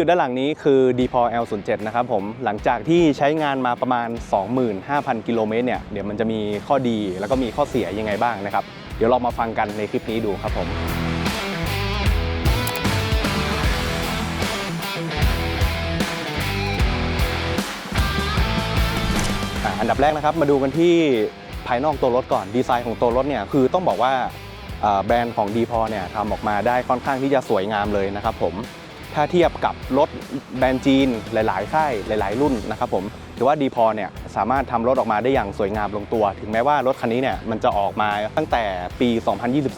อยู่ด้านหลังนี้คือ d p o L07 นะครับผมหลังจากที่ใช้งานมาประมาณ 25,000 กิโลเมตรเนี่ยเดี๋ยวมันจะมีข้อดีแล้วก็มีข้อเสียยังไงบ้างนะครับ เดี๋ยวเรามาฟังกันในคลิปนี้ดูครับผมอันดับแรกนะครับมาดูกันที่ภายนอกตัวรถก่อนดีไซน์ของตัวรถเนี่ยคือต้องบอกว่าอ่าแบรนด์ของ d p o เนี่ยทำออกมาได้ค่อนข้างที่จะสวยงามเลยนะครับผม ถ้าเทียบกับรถแบรนด์จีนหลายๆ ค่ายหลาย ๆ รุ่นนะครับผมถือว่า d p o เนี่ยสามารถทำรถออกมาได้อย่างสวยงามลงตัว ถึงแม้ว่ารถคันนี้เนี่ยมันจะออกมาตั้งแต่ปี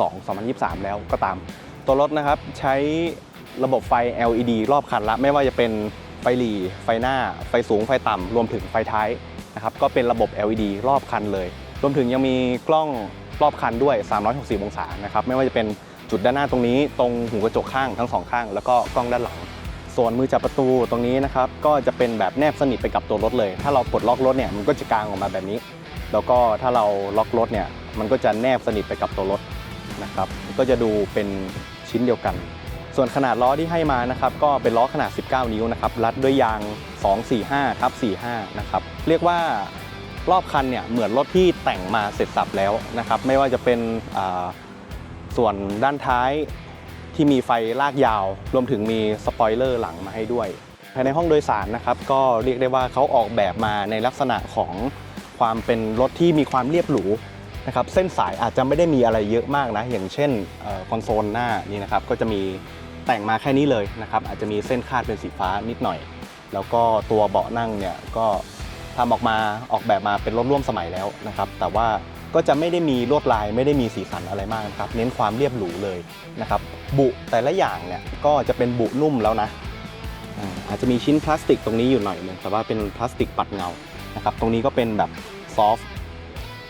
2022-2023 แล้วก็ตาม ตัวรถนะครับใช้ระบบไฟ LED รอบคันละ ไม่ว่าจะเป็นไฟหลีไฟหน้า ไฟสูงไฟต่ำรวมถึงไฟท้ายนะครับก็เป็นระบบ LED รอบคันเลย รวมถึงยังมีกล้องรอบคันด้วย 360 องศานะครับไม่ว่าจะเป็น จุดด้านหน้าตรงนี้ ตรงหูกระจกข้างทั้งสองข้าง แล้วก็กล้องด้านหลัง ส่วนมือจับประตูตรงนี้นะครับก็จะเป็นแบบแนบสนิทไปกับตัวรถเลย ถ้าเราปลดล็อกรถเนี่ยมันก็จะกางออกมาแบบนี้ แล้วก็ถ้าเราล็อกรถเนี่ยมันก็จะแนบสนิทไปกับตัวรถนะครับก็จะดูเป็นชิ้นเดียวกัน ส่วนขนาดล้อที่ให้มานะครับก็เป็นล้อขนาด 19 นิ้วนะครับรัดด้วยยาง 245ทับ45นะครับเรียกว่ารอบคันเนี่ยเหมือนรถที่แต่งมาเสร็จสับแล้วนะครับไม่ว่าจะเป็น ส่วนด้านท้ายที่มีไฟลากยาว รวมถึงมีสปอยเลอร์หลังมาให้ด้วย ภายในห้องโดยสารนะครับ ก็เรียกได้ว่าเขาออกแบบมาในลักษณะของความเป็นรถที่มีความเรียบหรูนะครับเส้นสายอาจจะไม่ได้มีอะไรเยอะมากนะ อย่างเช่นออคอนโซลหน้านี่นะครับก็จะมีแต่งมาแค่นี้เลยนะครับอาจจะมีเส้นคาดเป็นสีฟ้านิดหน่อย แล้วก็ตัวเบาะนั่งเนี่ยก็ทำออกมาออกแบบมาเป็นรถร่วมสมัยแล้วนะครับ แต่ว่า ก็จะไม่ได้มีลวดลายไม่ได้มีสีสันอะไรมากนะครับ เน้นความเรียบหรูเลยนะครับ บุแต่ละอย่างเนี่ยก็จะเป็นบุนุ่มแล้วนะอาจจะมีชิ้นพลาสติกตรงนี้อยู่หน่อยนึงแต่ว่าเป็นพลาสติกปัดเงานะครับตรงนี้ก็เป็นแบบซอฟต์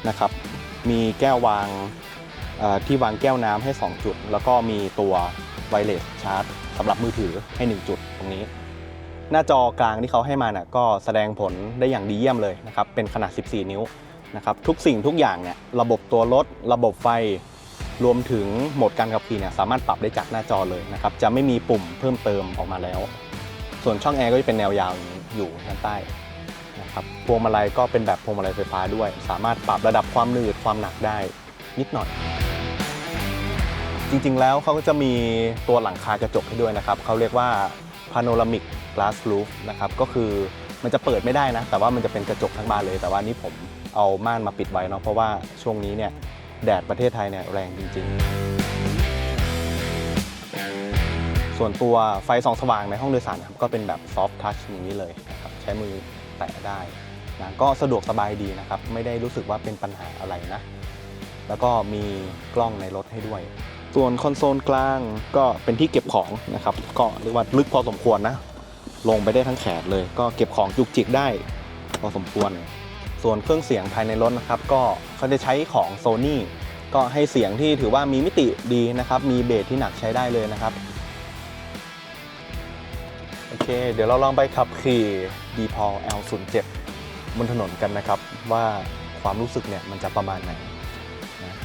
นะครับมีแก้ววางที่วางแก้วน้ำให้ 2 จุด แล้วก็มีตัวไวเลสชาร์จสำหรับมือถือให้ 1 จุดตรงนี้ หน้าจอกลางที่เขาให้มาน่ะก็แสดงผลได้อย่างดีเยี่ยมเลยนะครับเป็นขนาด 14 นิ้ว นะครับทุกสิ่งทุกอย่างเนี่ยระบบตัวรถ ระบบไฟรวมถึงโหมดการขับขี่เนี่ยสามารถปรับได้จากหน้าจอเลยนะครับจะไม่มีปุ่มเพิ่มเติมออกมาแล้ว ส่วนช่องแอร์ก็จะเป็นแนวยาวอย่างนี้อยู่ด้านใต้นะครับพวงมาลัยก็เป็นแบบพวงมาลัยไฟฟ้าด้วย สามารถปรับระดับความหนืดความหนักได้นิดหน่อย จริงๆแล้วเขาก็จะมีตัวหลังคากระจกให้ด้วยนะครับเขาเรียกว่า panoramic glass roof นะครับก็คือมันจะเปิดไม่ได้นะ แต่ว่ามันจะเป็นกระจกทั้งบานเลย แต่ว่านี่ผม เอาม่านมาปิดไว้เนาะเพราะว่าช่วงนี้เนี่ยแดดประเทศไทยเนี่ยแรงจริง ๆ ส่วนตัวไฟส่องสว่างในห้องโดยสารนะครับก็เป็นแบบ soft touch อย่างนี้เลยนะครับใช้มือแตะได้นะก็สะดวกสบายดีนะครับ ไม่ได้รู้สึกว่าเป็นปัญหาอะไรนะ แล้วก็มีกล้องในรถให้ด้วย ส่วนคอนโซลกลางก็เป็นที่เก็บของนะครับ ก็เรียกว่าลึกพอสมควรนะ ลงไปได้ทั้งแขนเลย ก็เก็บของจุกจิกได้พอสมควร ส่วนเครื่องเสียงภายในรถนะครับก็เขาจะใช้ของ Sony ก็ให้เสียงที่ถือว่ามีมิติดีนะครับ มีเบสที่หนักใช้ได้เลยนะครับ โอเค เดี๋ยวเราลองไปขับขี่ d p o L07 บนถนนกันนะครับ ว่าความรู้สึกเนี่ยมันจะประมาณไหนนะ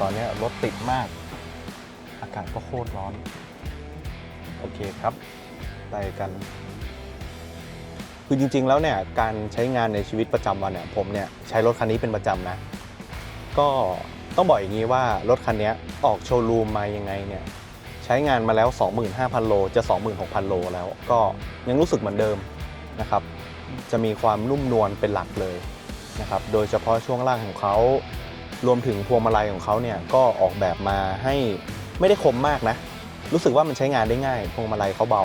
ตอนนี้รถติดมาก อากาศก็โคตรร้อน โอเคครับไปกัน คือจริง ๆ แล้วเนี่ยการใช้งานในชีวิตประจำวันเนี่ยผมเนี่ยใช้รถคันนี้เป็นประจำนะ ก็ต้องบอกอย่างนี้ว่ารถคันนี้ออกโชว์รูมมายังไงเนี่ยใช้งานมาแล้ว 25,000 โลจะ 26,000 โลแล้วก็ยังรู้สึกเหมือนเดิมนะครับ จะมีความนุ่มนวลเป็นหลักเลยนะครับ โดยเฉพาะช่วงล่างของเขา รวมถึงพวงมาลัยของเขาเนี่ยก็ออกแบบมาให้ไม่ได้คมมากนะ รู้สึกว่ามันใช้งานได้ง่าย พวงมาลัยเขาเบา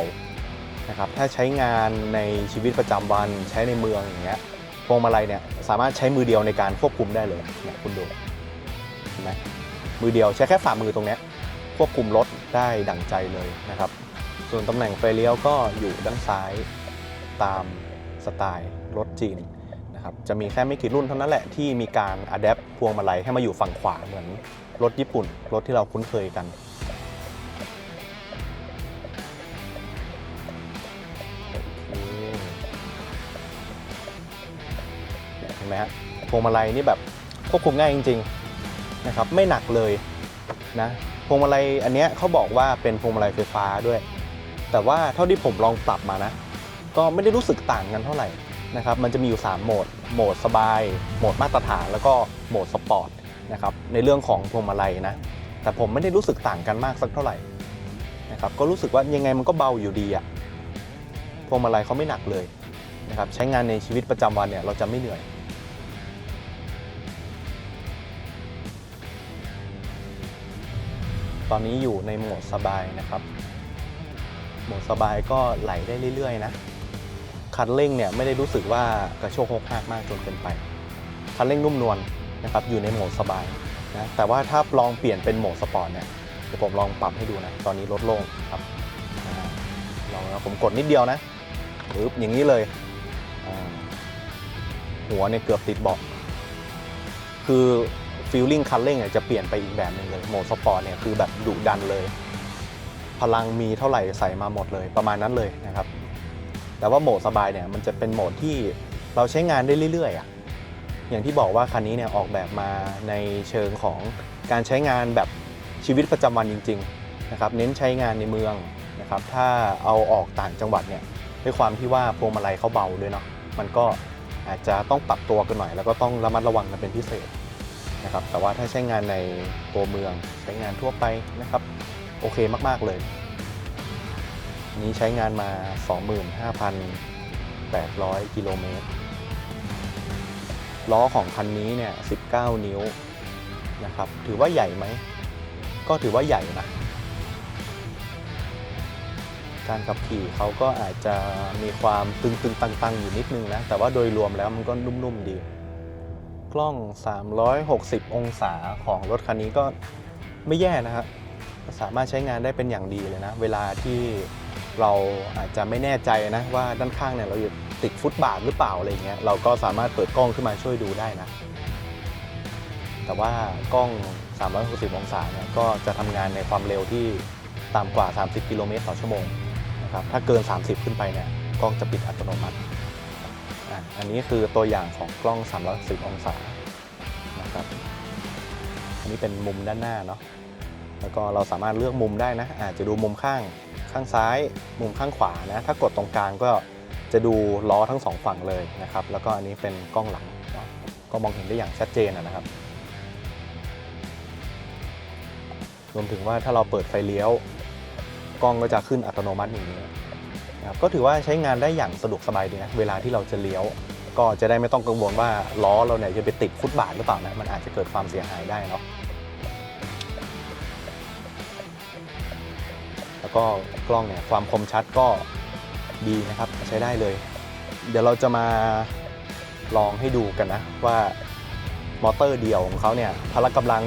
นะครับถ้าใช้งานในชีวิตประจำวันใช้ในเมืองอย่างเงี้ยพวงมาลัยเนี่ยสามารถใช้มือเดียวในการควบคุมได้เลยเนี่ยคุณดูเห็นไหมมือเดียวใช้แค่ฝ่ามือตรงเนี้ยควบคุมรถได้ดั่งใจเลยนะครับ ส่วนตำแหน่งไฟเลี้ยวก็อยู่ด้านซ้ายตามสไตล์รถจีนนะครับจะมีแค่ไม่กี่รุ่นเท่านั้นแหละที่มีการอัดแอปพวงมาลัยให้มาอยู่ฝั่งขวาเหมือนรถญี่ปุ่น รถที่เราคุ้นเคยกัน ไหมฮะพวงมาลัยนี่แบบควบคุมง่ายจริงๆนะครับไม่หนักเลยนะพวงมาลัยอันเนี้ยเขาบอกว่าเป็นพวงมาลัยไฟฟ้าด้วย แต่ว่าเท่าที่ผมลองปรับมานะ ก็ไม่ได้รู้สึกต่างกันเท่าไหร่นะครับมันจะมีอยู่ 3 โหมด โหมดสบาย โหมดมาตรฐาน แล้วก็โหมดสปอร์ตนะครับในเรื่องของพวงมาลัยนะแต่ผมไม่ได้รู้สึกต่างกันมากสักเท่าไหร่นะครับก็รู้สึกว่ายังไงมันก็เบาอยู่ดีอะพวงมาลัยเขาไม่หนักเลยนะครับใช้งานในชีวิตประจำวันเนี่ยเราจะไม่เหนื่อย ตอนนี้อยู่ในโหมดสบายนะครับ โหมดสบายก็ไหลได้เรื่อยๆนะ คันเร่งเนี่ยไม่ได้รู้สึกว่ากระโชกโฮกฮากมากจนเกินไป คันเร่งนุ่มนวลนะครับอยู่ในโหมดสบายนะ แต่ว่าถ้าลองเปลี่ยนเป็นโหมดสปอร์ตเนี่ยเดี๋ยวผมลองปรับให้ดูนะ ตอนนี้ลดลงครับลองนะผมกดนิดเดียวนะปึ๊บอย่างนี้เลย หัวเนี่ยเกือบติดเบาะคือ ฟีลลิ่งคันเร่งจะเปลี่ยนไปอีกแบบหนึงเลยโหมดสปอร์ตเนี่ยคือแบบดุดันเลย พลังมีเท่าไหร่ใส่มาหมดเลยประมาณนั้นเลยนะครับ แต่ว่าโหมดสบายเนี่ยมันจะเป็นโหมดที่เราใช้งานได้เรื่อยๆอะอย่างที่บอกว่าคันนี้เนี่ยออกแบบมาในเชิงของการใช้งานแบบชีวิตประจำวันจริง ๆนะครับ เน้นใช้งานในเมืองนะครับ ถ้าเอาออกต่างจังหวัดเนี่ยด้วยความที่ว่าพวงมาลัยเขาเบาด้วยเนาะมันก็อาจจะต้องปรับตัวกันหน่อย แล้วก็ต้องระมัดระวังกันเป็นพิเศษ นะครับแต่ว่าถ้าใช้งานในตัวเมืองใช้งานทั่วไปนะครับโอเคมากๆเลย นี้ใช้งานมา 25,800 กิโลเมตร ล้อของคันนี้เนี่ย 19 นิ้วนะครับถือว่าใหญ่ไหม ก็ถือว่าใหญ่นะ การขับขี่เขาก็อาจจะมีความตึงๆตังๆ อยู่นิดนึงนะ แต่ว่าโดยรวมแล้วมันก็นุ่มๆดี กล้อง 360 องศาของรถคันนี้ก็ไม่แย่นะครับสามารถใช้งานได้เป็นอย่างดีเลยนะ เวลาที่เราอาจจะไม่แน่ใจนะว่าด้านข้างเนี่ยเราอยู่ติดฟุตบาทหรือเปล่าอะไรเงี้ยเราก็สามารถเปิดกล้องขึ้นมาช่วยดูได้นะ แต่ว่ากล้อง 360 องศาเนี่ยก็จะทำงานในความเร็วที่ต่ำกว่า 30 กิโลเมตรต่อชั่วโมงนะครับถ้าเกิน 30 ขึ้นไปเนี่ยกล้องจะปิดอัตโนมัติ อันนี้คือตัวอย่างของกล้อง360องศานะครับอันนี้เป็นมุมด้านหน้าเนาะแล้วก็เราสามารถเลือกมุมได้นะอาจจะดูมุมข้างข้างซ้าย มุมข้างขวานะถ้ากดตรงกลางก็จะดูล้อทั้งสองฝั่งเลยนะครับ แล้วก็อันนี้เป็นกล้องหลังก็มองเห็นได้อย่างชัดเจนนะครับ รวมถึงว่าถ้าเราเปิดไฟเลี้ยว กล้องก็จะขึ้นอัตโนมัติอย่างนี้ นะครับก็ถือว่าใช้งานได้อย่างสะดวกสบายดีนะเวลาที่เราจะเลี้ยว ก็จะได้ไม่ต้องกังวลว่าล้อเราเนี่ยจะไปติดฟุตบาทหรือเปล่านะมันอาจจะเกิดความเสียหายได้เนาะแล้วก็กล้องเนี่ยความคมชัดก็ดีนะครับใช้ได้เลย เดี๋ยวเราจะมาลองให้ดูกันนะว่ามอเตอร์เดียวของเขาเนี่ยพละกำลัง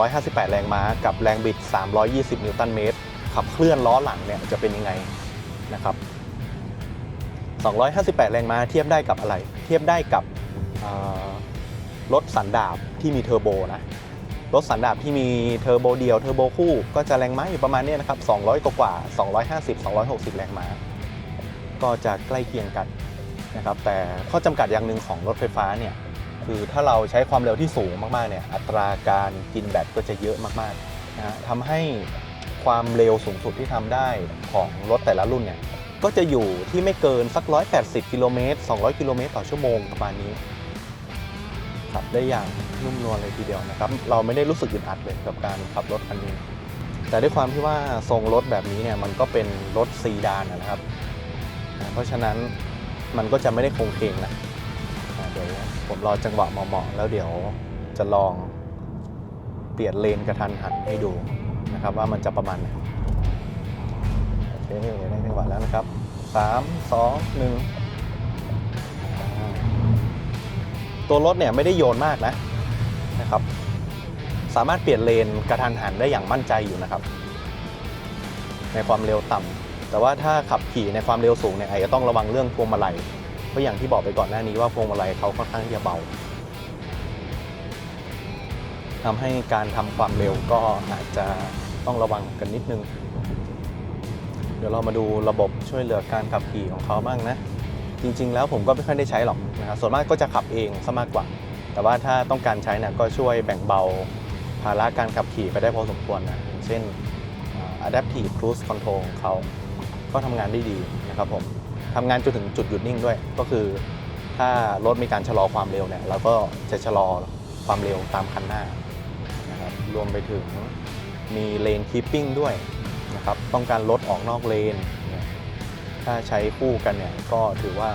258 แรงม้า กับแรงบิด 320 นิวตันเมตรขับเคลื่อนล้อหลังเนี่ยจะเป็นยังไงนะครับ 258 แรงม้าเทียบได้กับอะไร เทียบได้กับรถสันดาบที่มีเทอร์โบนะ รถสันดาปที่มีเทอร์โบเดียวเทอร์โบคู่ก็จะแรงม้าอยู่ประมาณเนี้ยนะครับ 200กว่ากว่า250 260 แรงม้า ก็จะใกล้เคียงกันนะครับ แต่ข้อจำกัดอย่างหนึ่งของรถไฟฟ้าเนี่ยคือถ้าเราใช้ความเร็วที่สูงมากๆเนี่ยอัตราการกินแบตก็จะเยอะมากๆนะฮะทำให้ความเร็วสูงสุดที่ทำได้ของรถแต่ละรุ่นเนี่ย ก็จะอยู่ที่ไม่เกินสัก 180 กิโลเมตร 200 กิโลเมตรต่อชั่วโมงประมาณนี้ขับได้อย่างนุ่มนวลเลยทีเดียวนะครับ เราไม่ได้รู้สึกอึดอัดเลยกับการขับรถคันนี้ แต่ด้วยความที่ว่าทรงรถแบบนี้เนี่ยมันก็เป็นรถซีดานนะครับนะเพราะฉะนั้นมันก็จะไม่ได้คงเคงนะอะเดี๋ยวผมรอจังหวะเหมาะๆแล้วเดี๋ยวจะลองเปลี่ยนเลนกระทันหันให้ดูนะครับว่ามันจะประมาณไหนโอเคได้จังหวะแล้วนะครับ สามสองหนึ่งตัวรถเนี่ยไม่ได้โยนมากนะนะครับ สามารถเปลี่ยนเลนกระทันหันได้อย่างมั่นใจอยู่นะครับ ในความเร็วต่ำแต่ว่าถ้าขับขี่ในความเร็วสูงเนี่ยอาจจะต้องระวังเรื่องพวงมาลัยเพราะอย่างที่บอกไปก่อนหน้านี้ว่าพวงมาลัยเขาค่อนข้างที่จะเบาทำให้การทำความเร็วก็อาจจะต้องระวังกันนิดนึง ดี๋ยวเรามาดูระบบช่วยเหลือการขับขี่ของเขาบ้างนะ จริง ๆ แล้วผมก็ไม่ค่อยได้ใช้หรอกนะครับส่วนมากก็จะขับเองซะมากกว่า แต่ว่าถ้าต้องการใช้นี่ยก็ช่วยแบ่งเบาภาระการขับขี่ไปได้พอสมควรนะอย่างเช่น adaptive cruise control ของเขาก็ทำงานได้ดีนะครับผมทำงานจนถึงจุดหยุดนิ่งด้วย ก็คือถ้ารถมีการชะลอความเร็วเนี่ยเราก็จะชะลอความเร็วตามคันหน้านะครับรวมไปถึงมีเลนคีปปิ้งด้วย ครับต้องการรถออกนอกเลน ถ้าใช้คู่กันเนี่ยก็ถือว่า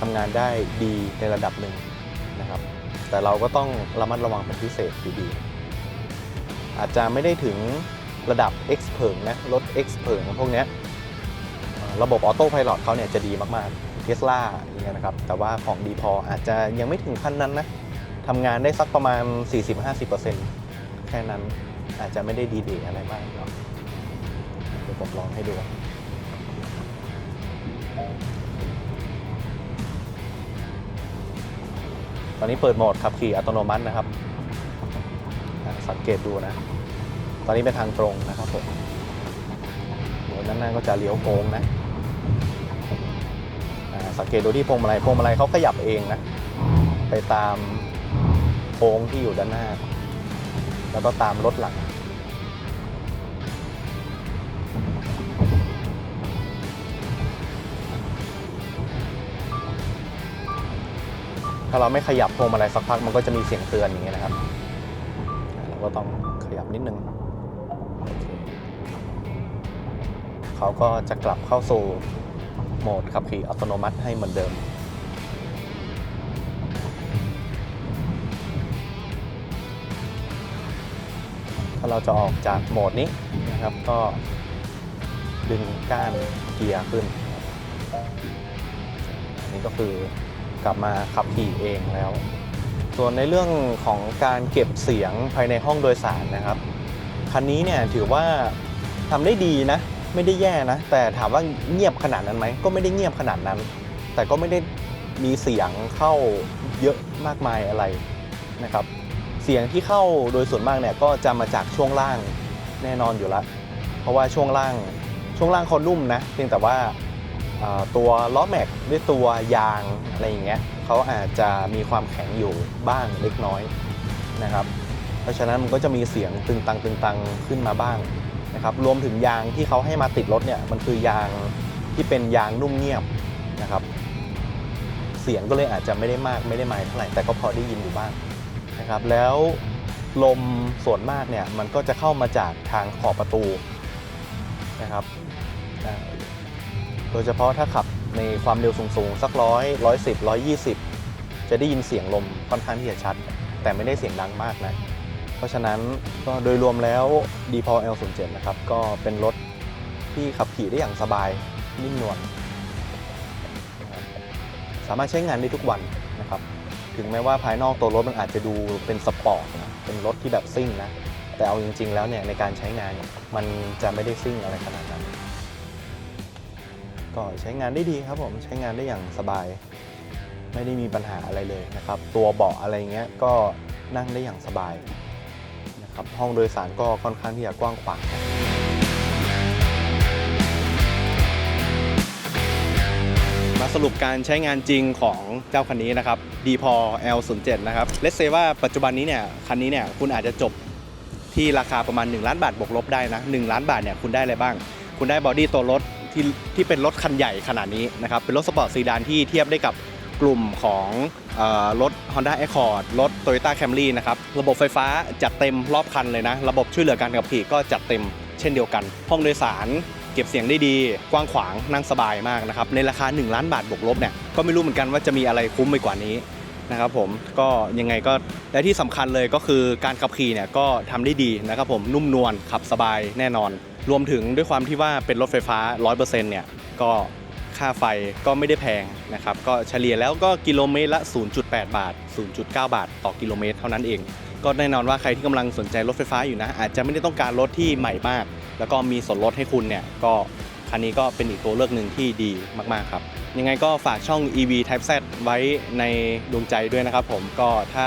ทำงานได้ดีในระดับหนึ่งนะครับ แต่เราก็ต้องระมัดระวังเป็นพิเศษดีๆอาจจะไม่ได้ถึงระดับ X เผิงนะรถ X เผิงพวกนี้ระบบออโต้ไพลอตเขาเนี่ยจะดีมากๆเทสลาอย่างเงี้ยนะครับ แต่ว่าของดีพออาจจะยังไม่ถึงขั้นนั้นนะทำงานได้สักประมาณ 40-50%แค่นั้นอาจจะไม่ได้ดีเดอะไรมากเนาะ ยวผมลองให้ดูตอนนี้เปิดโหมดขับขี่อัตโนมัตินะครับ สังเกตดูนะ ตอนนี้เป็นทางตรงนะครับผมโหมดนั้นๆก็จะเลี้ยวโค้งนะ สังเกตดูที่พวงมาลัย พวงมาลัยเขาขยับเองนะ ไปตามโค้งที่อยู่ด้านหน้า แล้วก็ตามรถหลังาเราไม่ขยับพวงมาลัยสักพักมันก็จะมีเสียงเตือนอย่างเงี้ยนะครับ เราก็ต้องขยับนิดนึงเเขาก็จะกลับเข้าสู่โหมดขับขี่อัตโนมัติให้เหมือนเดิมถ้าเราจะออกจากโหมดนี้นะครับก็ดึงก้านเกียร์ขึ้น อันนี้ก็คือ กลับมาขับขี่เองแล้ว ส่วนในเรื่องของการเก็บเสียงภายในห้องโดยสารนะครับคันนี้เนี่ยถือว่าทำได้ดีนะ ไม่ได้แย่นะ แต่ถามว่าเงียบขนาดนั้นไหมก็ไม่ได้เงียบขนาดนั้น แต่ก็ไม่ได้มีเสียงเข้าเยอะมากมายอะไรนะครับ เสียงที่เข้าโดยส่วนมากเนี่ยก็จะมาจากช่วงล่างแน่นอนอยู่แล้วเพราะว่าช่วงล่างช่วงล่างเขานุ่มนะ เพียงแต่ว่า ตัวล้อแม็กด้วยตัวยางอะไรอย่างเงี้ยเขาอาจจะมีความแข็งอยู่บ้างเล็กน้อยนะครับ เพราะฉะนั้นมันก็จะมีเสียงตึงตังตึงตังขึ้นมาบ้างนะครับรวมถึงยางที่เขาให้มาติดรถเนี่ยมันคือยางที่เป็นยางนุ่มเงียบนะครับ เสียงก็เลยอาจจะไม่ได้มากไม่ได้ไม่เท่าไหร่แต่ก็พอได้ยินอยู่บ้างนะครับ แล้วลมส่วนมากเนี่ยมันก็จะเข้ามาจากทางขอบประตูนะครับ โดยเฉพาะถ้าขับในความเร็วสูงๆ สักร้อยร้อยสิบร้อยยี่สิบจะได้ยินเสียงลมค่อนข้างที่จะชัด แต่ไม่ได้เสียงดังมากนะ เพราะฉะนั้นก็โดยรวมแล้ว d p o L07 นะครับ ก็เป็นรถที่ขับขี่ได้อย่างสบายนิ่มนวลสามารถใช้งานได้ทุกวันนะครับ ถึงแม้ว่าภายนอกตัวรถมันอาจจะดูเป็นสปอร์ตนะเป็นรถที่แบบซิ่งนะ แต่เอาจริง ๆ แล้วเนี่ยในการใช้งานมันจะไม่ได้ซิ่งอะไรขนาดนั้น ก็ใช้งานได้ดีครับผมใช้งานได้อย่างสบาย ไม่ได้มีปัญหาอะไรเลยนะครับ ตัวเบาะอะไรเงี้ยก็นั่งได้อย่างสบายนะครับห้องโดยสารก็ค่อนข้างที่จะกว้างขวางมาสรุปการใช้งานจริงของเจ้าคันนี้นะครับ d p o L07 นะครับเลสเซว่าปัจจุบันนี้เนี่ยคันนี้เนี่ยคุณอาจจะจบที่ราคาประมาณ 1 ล้านบาทบวกลบได้นะ1ล้านบาทเนี่ยคุณได้อะไรบ้าง คุณได้บอดี้ตัวรถ ที่ที่เป็นรถคันใหญ่ขนาดนี้นะครับเป็นรถสปอร์ตซีดานที่เทียบได้กับกลุ่มของเออรถ Honda Accord รถ Toyota Camry นะครับระบบไฟฟ้าจัดเต็มรอบคันเลยนะ ระบบช่วยเหลือการขับขี่ก็จัดเต็มเช่นเดียวกัน ห้องโดยสารเก็บเสียงได้ดี กว้างขวางนั่งสบายมากนะครับในราคา 1 ล้านบาทบวกลบเนี่ยก็ไม่รู้เหมือนกันว่าจะมีอะไรคุ้มไปกว่านี้ นะครับผมก็ยังไงก็และที่สำคัญเลยก็คือการขับขี่เนี่ยก็ทำได้ดีนะครับผมนุ่มนวลขับสบายแน่นอน รวมถึงด้วยความที่ว่าเป็นรถไฟฟ้า 100%เนี่ยก็ค่าไฟก็ไม่ได้แพงนะครับ ก็เฉลี่ยแล้วก็กิโลเมตรละ 0.8 บาท 0.9 บาท ต่อกิโลเมตรเท่านั้นเอง ก็แน่นอนว่าใครที่กำลังสนใจรถไฟฟ้าอยู่นะ อาจจะไม่ได้ต้องการรถที่ใหม่มาก แล้วก็มีส่วนลดให้คุณเนี่ยก็ คันนี้ก็เป็นอีกตัวเลือกหนึ่งที่ดีมากๆครับ ยังไงก็ฝากช่อง EV Type Z ไว้ในดวงใจด้วยนะครับผมก็ถ้า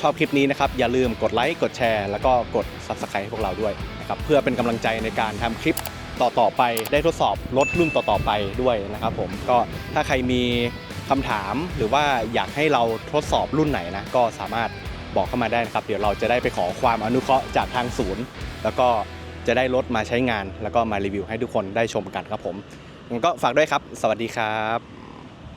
ชอบคลิปนี้นะครับ อย่าลืมกดไลค์กดแชร์ แล้วก็กด Subscribe ให้พวกเราด้วยนะครับเพื่อเป็นกำลังใจในการทำคลิปต่อๆไปได้ทดสอบรถรุ่นต่อๆไปด้วยนะครับผมก็ถ้าใครมีคำถามหรือว่าอยากให้เราทดสอบรุ่นไหนนะก็สามารถบอกเข้ามาได้นะครับ เดี๋ยวเราจะได้ไปขอความอนุเคราะห์จากทางศูนย์ แล้วก็ จะได้รถมาใช้งาน แล้วก็มารีวิวให้ทุกคนได้ชมกันครับผมก็ฝากด้วยครับ สวัสดีครับ